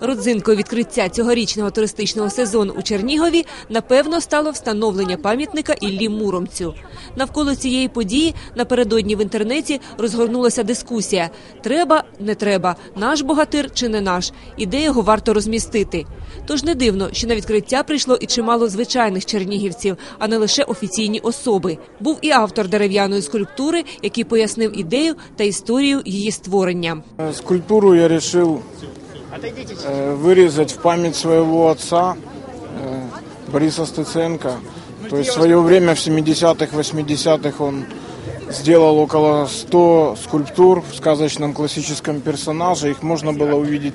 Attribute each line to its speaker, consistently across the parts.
Speaker 1: Родзинкою відкриття цьогорічного туристичного сезону у Чернігові напевно стало встановлення пам'ятника Іллі Муромцю. Навколо цієї події напередодні в інтернеті розгорнулася дискусія: треба, не треба, наш богатир чи не наш, і де його варто розмістити. Тож не дивно, що на відкриття прийшло і чимало звичайних чернігівців, а не лише офіційні особи. Був і автор дерев'яної скульптури, який пояснив ідею та історію її створення.
Speaker 2: Скульптуру я э, вырезать в память своего отца э, Бориса Стыценко. То есть в свое время, в 70-х, 80-х он сделал около 100 скульптур в сказочном классическом персонаже. Их можно было увидеть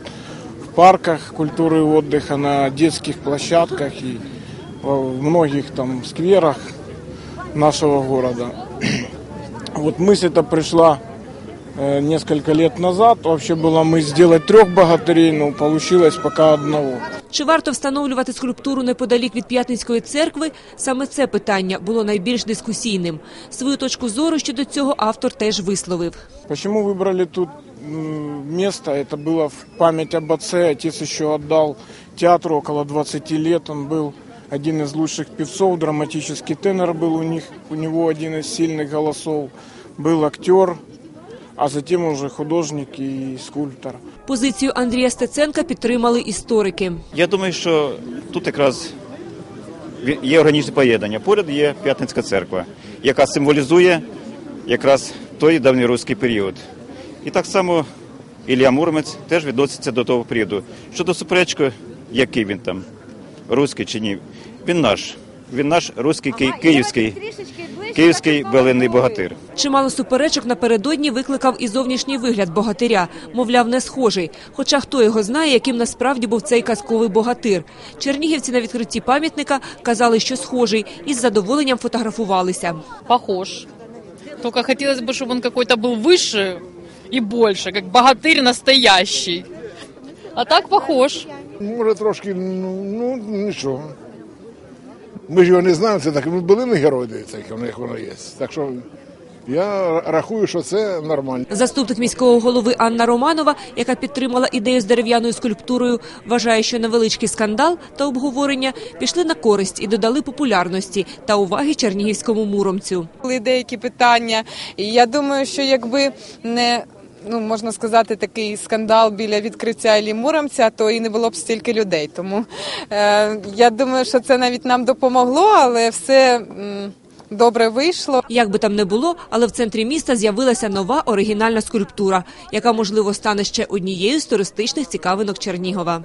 Speaker 2: в парках культуры и отдыха, на детских площадках и в многих там скверах нашего города. Вот мысль эта пришла э, несколько лет назад. Вообще была мысль сделать трех богатырей, но получилось пока одного.
Speaker 1: Чи варто встановлювати скульптуру неподалік від П'ятницької церкви? Саме це питання було найбільш дискусійним. Свою точку зору щодо цього автор теж висловив.
Speaker 2: Почему выбрали тут м, место? Это было в память об отце. Отец еще отдал театру около 20 лет. Он был один из лучших певцов, драматический тенор был у них, у него один из сильных голосов. Был актер, а затем уже художник и скульптор.
Speaker 1: Позицію Андрія Стеценка підтримали історики.
Speaker 3: Я думаю, що тут якраз є органічне поєднання. Поряд є П'ятницька церква, яка символізує якраз той давньоруський період. І так само Ілля Муромець теж відноситься до того періоду. Щодо суперечки, який він там, руський чи ні, він наш. Він наш руський ки- київський, київський белинний богатир.
Speaker 1: Чимало суперечок напередодні викликав і зовнішній вигляд богатиря. Мовляв, не схожий. Хоча хто його знає, яким насправді був цей казковий богатир. Чернігівці на відкритті пам'ятника казали, що схожий, і з задоволенням фотографувалися.
Speaker 4: похож. Только хотелось бы, чтобы он какой-то был выше и больше, как богатырь настоящий. А так похож.
Speaker 5: Може, трошки, ну, ну нічого. Ми ж його не знаємо, це так, ну, були не герої, дивіться, як воно, як воно є. Так що я рахую, що це нормально.
Speaker 1: Заступник міського голови Анна Романова, яка підтримала ідею з дерев'яною скульптурою, вважає, що невеличкий скандал та обговорення пішли на користь і додали популярності та уваги чернігівському муромцю.
Speaker 6: були деякі питання. І я думаю, що якби не ну можна сказати, такий скандал біля відкриття Іллі Муромця, то і не було б стільки людей. Тому е, я думаю, що це навіть нам допомогло, але все добре вийшло.
Speaker 1: Як би там не було, але в центрі міста з'явилася нова оригінальна скульптура, яка можливо стане ще однією з туристичних цікавинок Чернігова.